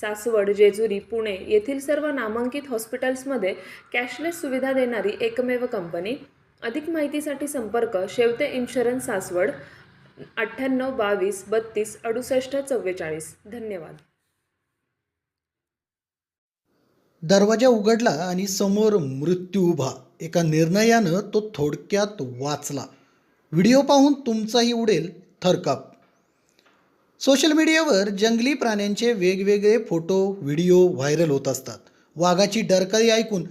सासवड जेजुरी पुणे येथील सर्व नामांकित हॉस्पिटल्समध्ये कॅशलेस सुविधा देणारी एकमेव कंपनी. अधिक माहितीसाठी संपर्क शेवते इन्शुरन्स सासवड अठ्ठ्याण्णव बावीस बत्तीस अडुसष्ट चव्वेचाळीस. धन्यवाद. दरवाजा उघडला आणि समोर मृत्यू उभा. एका निर्णयानं तो थोडक्यात वाचला. व्हिडिओ पाहून तुमचाही उडेल थरकाप. सोशल मीडियावर जंगली प्राण्यांचे वेगवेगळे फोटो व्हिडिओ व्हायरल होत असतात. वाघाची डरकाळी ऐकून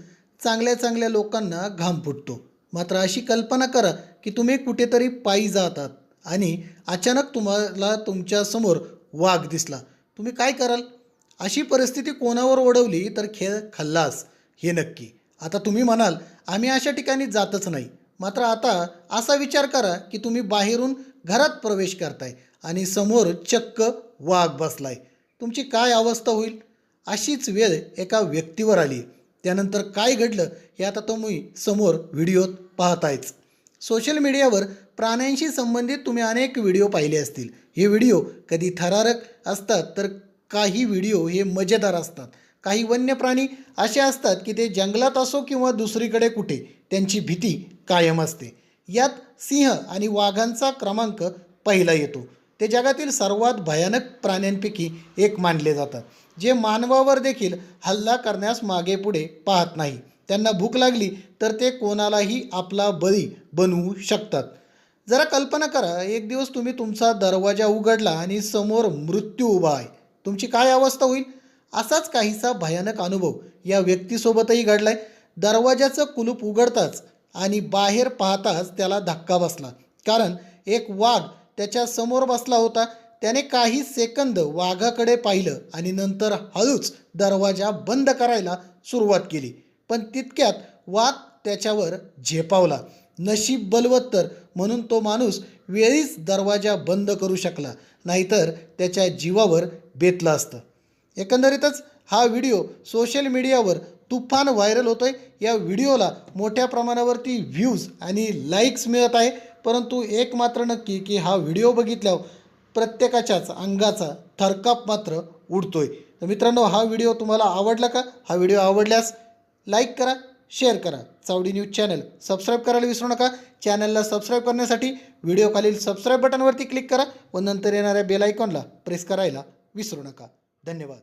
चांगल्या चांगल्या लोकांना घाम फुटतो. मात्र अशी कल्पना करा की तुम्ही कुठेतरी पायी जातात आणि अचानक तुम्हाला तुमच्यासमोर वाघ दिसला. तुम्ही काय कराल? अशी परिस्थिती कोणावर ओढवली तर खेळ खल्लास? हे नक्की. आता तुम्ही म्हणाल आम्ही अशा ठिकाणी जातच नाही. मात्र आता असा विचार करा की तुम्ही बाहेरून घरात प्रवेश करताय. आणि समोर चक्क वाघ बसलाय. तुमची काय अवस्था होईल? अशीच वेळ एका व्यक्तीवर आली. त्यानंतर काय घडलं हे आता तुम्ही समोर व्हिडिओत पाहतायच. सोशल मीडियावर प्राण्यांशी संबंधित तुम्ही अनेक व्हिडिओ पाहिले असतील. हे व्हिडिओ कधी थरारक असतात तर काही व्हिडिओ हे मजेदार असतात. काही वन्य प्राणी असे असतात की ते जंगलात असो किंवा दुसरीकडे कुठे त्यांची भीती कायम असते. यात सिंह आणि वाघांचा क्रमांक पहिला येतो. ते जगातील सर्वात भयानक प्राण्यांपैकी एक मानले जातात. जे मानवावर देखील हल्ला करण्यास मागे पुढे पाहत नाही. त्यांना भूक लागली तर ते कोणालाही आपला बळी बनवू शकतात. जरा कल्पना करा एक दिवस तुम्ही तुमचा दरवाजा उघडला आणि समोर मृत्यू उभा आहे. तुमची काय अवस्था होईल? असाच काहीसा भयानक अनुभव या व्यक्तीसोबतही घडलाय. दरवाजाचं कुलूप उघडताच आणि बाहेर पाहताच त्याला धक्का बसला. कारण एक वाघ त्याच्यासमोर बसला होता. त्याने काही सेकंद वाघाकडे पाहिलं आणि नंतर हळूच दरवाजा बंद करायला सुरुवात केली. पण तितक्यात वाघ त्याच्यावर झेपावला. नशीब बलवत्तर म्हणून तो माणूस वेळीच दरवाजा बंद करू शकला नाहीतर त्याच्या जीवावर बेतलं असतं. एकंदरीतच हा व्हिडिओ सोशल मीडियावर तुफान व्हायरल होतोय. या व्हिडिओला मोठ्या प्रमाणावरती व्ह्यूज आणि लाईक्स मिळत आहे. परंतु एक मात्र नक्की की हा व्हिडिओ बघितल्यावर प्रत्येकाच्याच अंगाचा थरकाप मात्र उडतोय. तर मित्रांनो हा व्हिडिओ तुम्हाला आवडला का? हा व्हिडिओ आवडल्यास लाईक करा शेअर करा. चावडी न्यूज चॅनल सबस्क्राईब करायला विसरू नका. चॅनलला सबस्क्राईब करण्यासाठी व्हिडिओ खालील सबस्क्राईब बटनवरती क्लिक करा व नंतर येणाऱ्या बेल आयकॉनला प्रेस करायला विसरू नका. धन्यवाद.